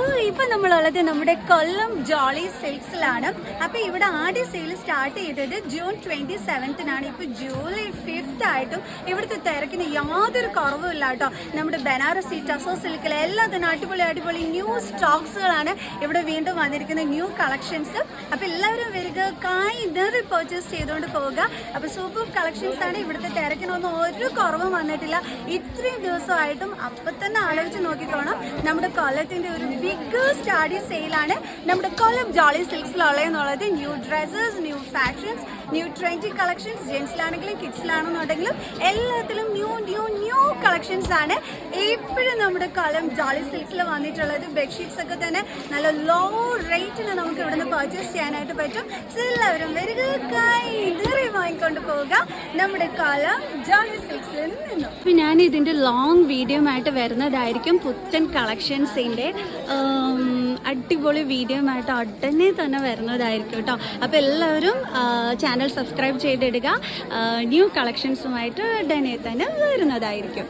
Hi. ഇപ്പൊ നമ്മളുള്ളത് നമ്മുടെ കൊല്ലം ജോളി സിൽക്സിലാണ്. അപ്പൊ ഇവിടെ ആദ്യ സെയിൽ സ്റ്റാർട്ട് ചെയ്തത് ജൂൺ ട്വന്റി സെവൻത്തിനാണ് ഇപ്പൊ ജൂലൈ ഫിഫ്ത്ത് ആയിട്ടും ഇവിടുത്തെ തിരക്കിന് യാതൊരു കുറവും ഇല്ല കേട്ടോ. നമ്മുടെ ബനാറസി ടസോ സിൽക്കിൽ എല്ലാത്തിനും അടിപൊളി അടിപൊളി ന്യൂ സ്റ്റോക്സുകളാണ് ഇവിടെ വീണ്ടും വന്നിരിക്കുന്ന ന്യൂ കളക്ഷൻസ് അപ്പൊ എല്ലാവരും വരിക കായി നിറി പർച്ചേസ് ചെയ്തുകൊണ്ട് പോവുക. അപ്പൊ സൂപ്പർ കളക്ഷൻസ് ആണ് ഇവിടുത്തെ തിരക്കിനൊന്നും ഒരു കുറവും വന്നിട്ടില്ല. ഇത്രയും ദിവസമായിട്ടും അപ്പൊ തന്നെ ആലോചിച്ച് നോക്കിക്കോണം. നമ്മുടെ കൊല്ലത്തിന്റെ ഒരു ബിഗ്ഗസ്റ്റ് സ്റ്റാഡി സെയിലാണ് നമ്മുടെ Kollam Jolly സിൽക്സിലുള്ളതെന്നുള്ളത് new dresses new fashions new trendy collections ജെൻസിലാണെങ്കിലും കിഡ്സിലാണെന്നുണ്ടെങ്കിലും എല്ലാത്തിലും ന്യൂ ന്യൂ ന്യൂ കളക്ഷൻസ് ആണ് എപ്പോഴും നമ്മുടെ കൊല്ലം ജോളി സിൽക്സിൽ വന്നിട്ടുള്ളത്. ബെഡ്ഷീറ്റ്സ് ഒക്കെ തന്നെ നല്ല ലോ റേറ്റിന് നമുക്ക് ഇവിടുന്ന് പർച്ചേസ് ചെയ്യാനായിട്ട് പറ്റും. എല്ലാവരും വരിക കൈ ഇതറി വാങ്ങിക്കൊണ്ട് പോവുക നമ്മുടെ കൊല്ലം ജോളി സിൽക്സിൽ നിന്നും. ഞാൻ ഇതിന്റെ ലോങ് വീഡിയോ ആയിട്ട് വരുന്നതായിരിക്കും പുത്തൻ കളക്ഷൻസിന്റെ അടിപൊളി വീഡിയോ ആയിട്ട് ഉടനെ തന്നെ വരുന്നതായിരിക്കും കേട്ടോ അപ്പോൾ എല്ലാവരും ചാനൽ സബ്സ്ക്രൈബ് ചെയ്തിടുക. ന്യൂ കളക്ഷൻസുമായിട്ട് ഉടനെ തന്നെ വരുന്നതായിരിക്കും.